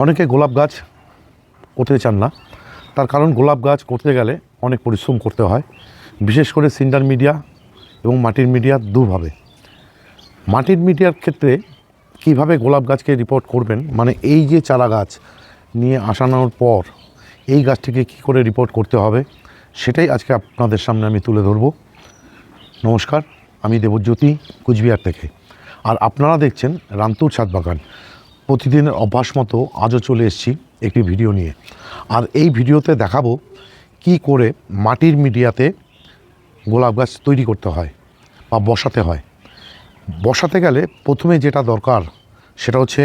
অনেকে গোলাপ গাছ করতে চান না। তার কারণ গোলাপ গাছ করতে গেলে অনেক পরিশ্রম করতে হয়। বিশেষ করে সিন্ডার মিডিয়া এবং মাটির মিডিয়া দুভাবে। মাটির মিডিয়ার ক্ষেত্রে কীভাবে গোলাপ গাছকে রিপোর্ট করবেন? মানে এই যে চারা গাছ নিয়ে আসানোর পর এই গাছটিকে কী করে রিপোর্ট করতে হবে? সেটাই আজকে আপনাদের সামনে আমি তুলে ধরব। নমস্কার, আমি দেবজ্যোতি, কুচবিহার থেকে। আর আপনারা দেখছেন রান্তুর ছাদ বাগান প্রতিদিনের অভ্যাস মতো আজও চলে এসেছি একটি ভিডিও নিয়ে। আর এই ভিডিওতে দেখাবো কি করে মাটির মিডিয়াতে গোলাপ গাছ তৈরি করতে হয় বা বসাতে হয়। বসাতে গেলে প্রথমে যেটা দরকার সেটা হচ্ছে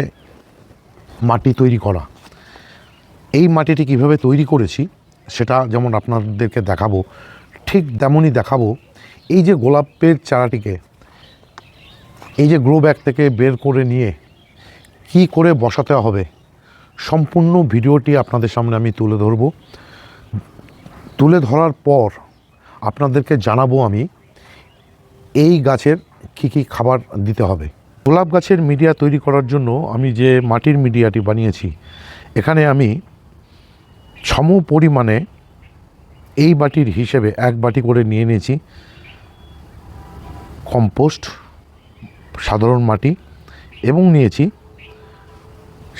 মাটি তৈরি করা। এই মাটিটি কীভাবে তৈরি করেছি সেটা যেমন আপনাদেরকে দেখাবো, ঠিক তেমনই দেখাবো। এই যে গোলাপের চারাটিকে, এই যে গ্রো ব্যাগ থেকে বের করে নিয়ে কি করে বসাতে হবে? সম্পূর্ণ ভিডিওটি আপনাদের সামনে আমি তুলে ধরব। তুলে ধরার পর আপনাদেরকে জানাব আমি এই গাছের কি কি খাবার দিতে হবে। গোলাপ গাছের মিডিয়া তৈরি করার জন্য আমি যে মাটির মিডিয়াটি বানিয়েছি, এখানে আমি সম পরিমাণে এই বাটির হিসেবে এক বাটি করে নিয়ে নিয়েছি। কম্পোস্ট, সাধারণ মাটি এবং নিয়েছি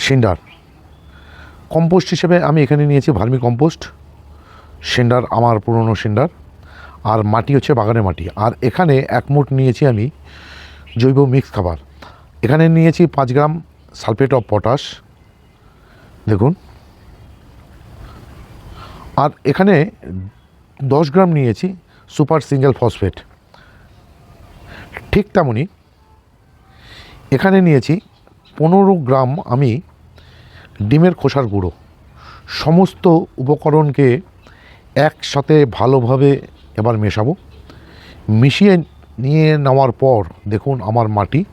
সিন্ডার কম্পোস্ট হিসেবে আমি এখানে নিয়েছি ভার্মি কম্পোস্ট। সিন্ডার আমার পুরনো সিন্ডার আর মাটি হচ্ছে বাগানের মাটি। আর এখানে এক মুঠ নিয়েছি আমি জৈব মিক্স খাবার। এখানে নিয়েছি পাঁচ গ্রাম সালফেট অফ পটাশ। দেখুন। আর এখানে দশ গ্রাম নিয়েছি সুপার সিঙ্গেল ফসফেট। ঠিক তেমনই এখানে নিয়েছি পনেরো গ্রাম আমি ডিমের খোসার গুঁড়ো। সমস্ত উপকরণকে একসাথে ভালোভাবে এবার মেশাবো। মিশিয়ে নিয়ে নেওয়ার পর দেখুন আমার মাটি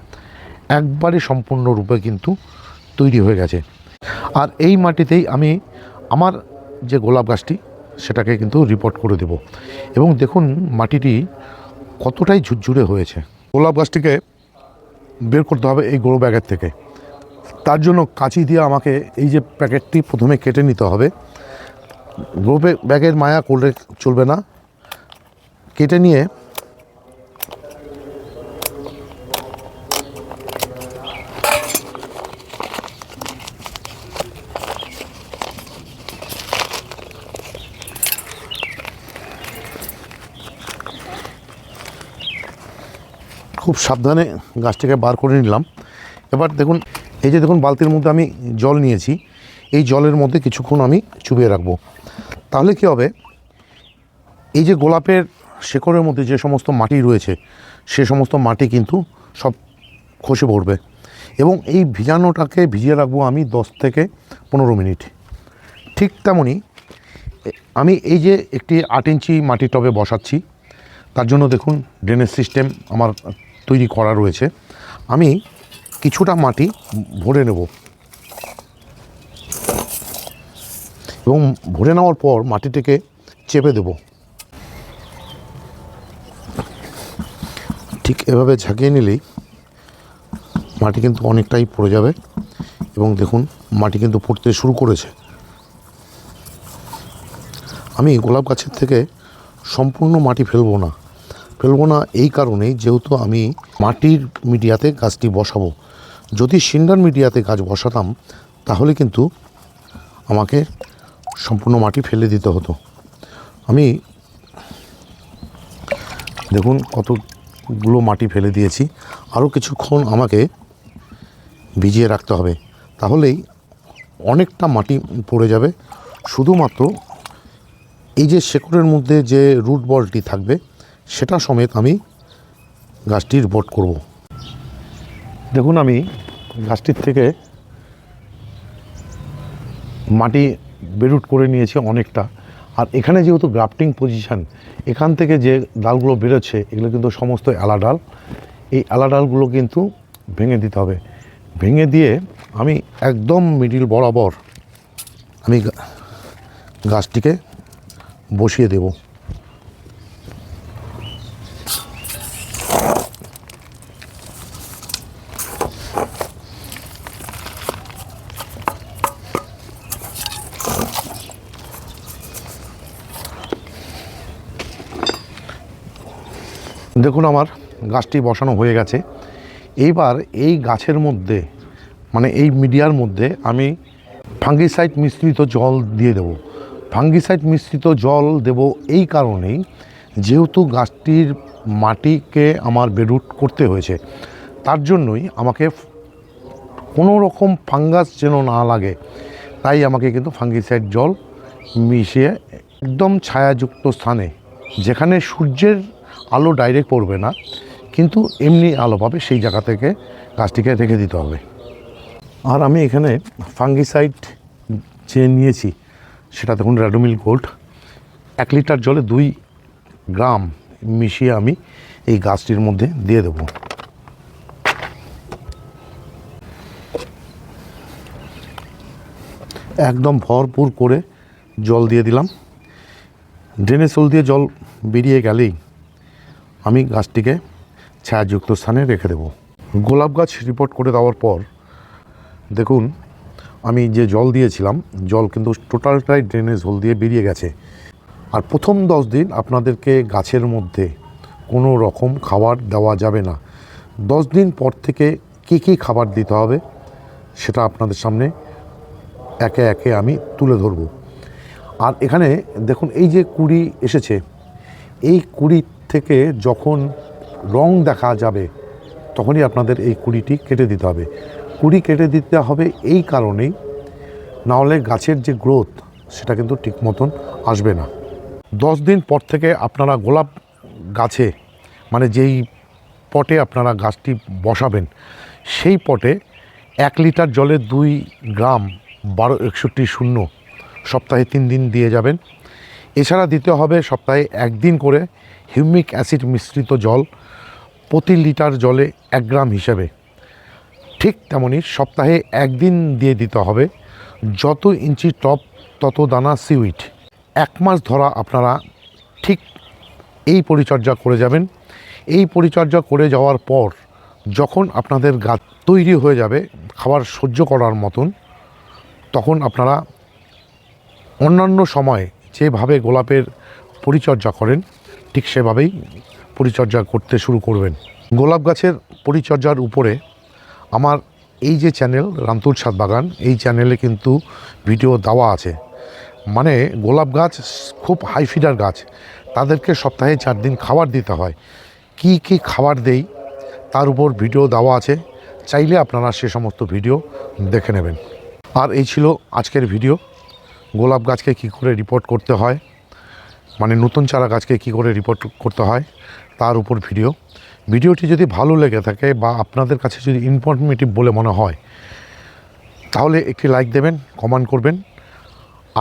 একবারে সম্পূর্ণরূপে কিন্তু তৈরি হয়ে গেছে। আর এই মাটিতেই আমি আমার যে গোলাপ গাছটি, সেটাকে কিন্তু রিপোর্ট করে দেব। এবং দেখুন মাটিটি কতটাই ঝুরঝুরে হয়েছে। গোলাপ গাছটিকে বের করতে হবে এই গোড়ো ব্যাগের থেকে। তার জন্য কাঁচি দিয়ে আমাকে এই যে প্যাকেটটি প্রথমে কেটে নিতে হবে। গ্রো ব্যাগের মায়া করলে চলবে না। কেটে নিয়ে খুব সাবধানে গাছটাকে বার করে নিলাম। এবার দেখুন এই যে দেখুন, বালতির মধ্যে আমি জল নিয়েছি, এই জলের মধ্যে কিছুক্ষণ আমি চুবিয়ে রাখব। তাহলে কি হবে? এই যে গোলাপের শেকড়ের মধ্যে যে সমস্ত মাটি রয়েছে, সে সমস্ত মাটি কিন্তু সব খসে পড়বে এবং এই ভিজানোটাকে ভিজিয়ে রাখব আমি দশ থেকে পনেরো মিনিট। ঠিক তেমনই, আমি এই যে একটি আট ইঞ্চি মাটির টবে বসাচ্ছি, তার জন্য দেখুন ড্রেনেজ সিস্টেম আমার তৈরি করা রয়েছে। আমি কিছুটা মাটি ভরে নেব। এবং ভরে নেওয়ার পর মাটিটিকে চেপে দেব। ঠিক এভাবে ঝাঁকিয়ে নিলেই মাটি কিন্তু অনেকটাই পড়ে যাবে এবং দেখুন মাটি কিন্তু পড়তে শুরু করেছে। আমি গোলাপ গাছের থেকে সম্পূর্ণ মাটি ফেলব না। ফেলব না এই কারণেই যেহেতু আমি মাটির মিডিয়াতে গাছটি বসাবো। যদি সিন্ডার মিডিয়াতে গাছ বসাতাম, তাহলে কিন্তু আমাকে সম্পূর্ণ মাটি ফেলে দিতে হতো। আমি দেখুন কতগুলো মাটি ফেলে দিয়েছি, আরও কিছুক্ষণ আমাকে ভিজিয়ে রাখতে হবে, তাহলেই অনেকটা মাটি পড়ে যাবে। শুধুমাত্র এই যে শেকড়ের মধ্যে যে রুট বলটি থাকবে, সেটা সমেত আমি গাছটি রিপোর্ট করব। দেখুন আমি গাছটির থেকে মাটি বেরুট করে নিয়েছে অনেকটা। আর এখানে যেহেতু গ্রাফটিং পজিশান, এখান থেকে যে ডালগুলো বেরোচ্ছে, এগুলো কিন্তু সমস্ত এলা ডাল। এই এলা ডালগুলো কিন্তু ভেঙে দিতে হবে। ভেঙে দিয়ে আমি একদম মিডিল বরাবর আমি গাছটিকে বসিয়ে দেব। দেখুন আমার গাছটি বসানো হয়ে গেছে। এইবার এই গাছের মধ্যে মানে এই মিডিয়ার মধ্যে আমি ফাঙ্গিসাইড মিশ্রিত জল দিয়ে দেব। ফাঙ্গিসাইড মিশ্রিত জল দেব এই কারণেই যেহেতু গাছটির মাটিকে আমার বেরুট করতে হয়েছে, তার জন্যই আমাকে কোনো রকম ফাঙ্গাস যেন না লাগে, তাই আমাকে কিন্তু ফাঙ্গিসাইড জল মিশিয়ে একদম ছায়াযুক্ত স্থানে, যেখানে সূর্যের আলো ডাইরেক্ট পড়বে না, কিন্তু এমনি আলো পাবে, সেই জায়গা থেকে গাছটিকে রেখে দিতে হবে। আর আমি এখানে ফাঙ্গিসাইড যে নিয়েছি সেটা দেখুন র্যাডোমিল গোল্ড এক লিটার জলে দুই গ্রাম মিশিয়ে আমি এই গাছটির মধ্যে দিয়ে দেবো। একদম ভরপুর করে জল দিয়ে দিলাম। ড্রেনের সোল দিয়ে জল বেরিয়ে গেলেই আমি গাছটিকে ছায়াযুক্ত স্থানে রেখে দেব। গোলাপ গাছ রিপোর্ট করে দেওয়ার পর, দেখুন, আমি যে জল দিয়েছিলাম, জল কিন্তু টোটালটাই ড্রেনেজ হোল দিয়ে বেরিয়ে গেছে। আর প্রথম দশ দিন আপনাদেরকে গাছের মধ্যে কোনো রকম খাবার দেওয়া যাবে না। দশ দিন পর থেকে কী কী খাবার দিতে হবে, সেটা আপনাদের সামনে একে একে আমি তুলে ধরব। আর এখানে দেখুন, এই যে কুড়ি এসেছে, এই কুড়ি থেকে যখন রং দেখা যাবে, তখনই আপনাদের এই কুড়িটি কেটে দিতে হবে। কুড়ি কেটে দিতে হবে এই কারণেই নাহলে গাছের যে গ্রোথ, সেটা কিন্তু ঠিক মতন আসবে না। দশ দিন পর থেকে আপনারা গোলাপ গাছে মানে যেই পটে আপনারা গাছটি বসাবেন, সেই পটে এক লিটার জলে দুই গ্রাম বারো একষট্টি শূন্য সপ্তাহে তিন দিন দিয়ে যাবেন। এছাড়া দিতে হবে সপ্তাহে একদিন করে হিউমিক অ্যাসিড মিশ্রিত জল প্রতি লিটার জলে এক গ্রাম হিসেবে। ঠিক তেমনই সপ্তাহে একদিন দিয়ে দিতে হবে যত ইঞ্চি টপ, তত দানা সিউইট এক মাস ধরা আপনারা ঠিক এই পরিচর্যা করে যাবেন। এই পরিচর্যা করে যাওয়ার পর যখন আপনাদের গাছ তৈরি হয়ে যাবে খাবার সহ্য করার মতন, তখন আপনারা অন্যান্য সময় যেভাবে গোলাপের পরিচর্যা করেন, ঠিক সেভাবেই পরিচর্যা করতে শুরু করবেন। গোলাপ গাছের পরিচর্যার উপরে আমার এই যে চ্যানেল, রামতুল ছাদ বাগান, এই চ্যানেলে কিন্তু ভিডিও দেওয়া আছে। মানে গোলাপ গাছ খুব হাই ফিডার গাছ। তাদেরকে সপ্তাহে চার দিন খাবার দিতে হয়। কি কি খাবার দেই, তার উপর ভিডিও দেওয়া আছে। চাইলে আপনারা সে সমস্ত ভিডিও দেখে নেবেন। আর এই ছিল আজকের ভিডিও। গোলাপ গাছকে কি করে রিপোর্ট করতে হয়? মানে নতুন চারা গাছকে কি করে রিপোর্ট করতে হয়? তার উপর ভিডিও ভিডিওটি যদি ভালো লেগে থাকে বা আপনাদের কাছে যদি ইনফরমেটিভ বলে মনে হয়, তাহলে একটি লাইক দেবেন কমেন্ট করবেন।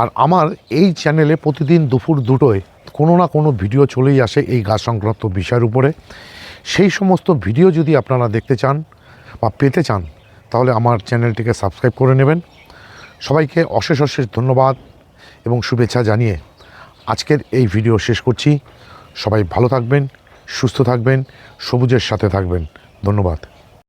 আর আমার এই চ্যানেলে প্রতিদিন দুপুর দুটোয় কোনো না কোনো ভিডিও চলেই আসে এই গাছ সংক্রান্ত বিষয়ের উপরে। সেই সমস্ত ভিডিও যদি আপনারা দেখতে চান বা পেতে চান, তাহলে আমার চ্যানেলটিকে সাবস্ক্রাইব করে নেবেন। সবাইকে অশেষ অশেষ ধন্যবাদ এবং শুভেচ্ছা জানিয়ে আজকের এই ভিডিও শেষ করছি। সবাই ভালো থাকবেন, সুস্থ থাকবেন, সবুজের সাথে থাকবেন। ধন্যবাদ।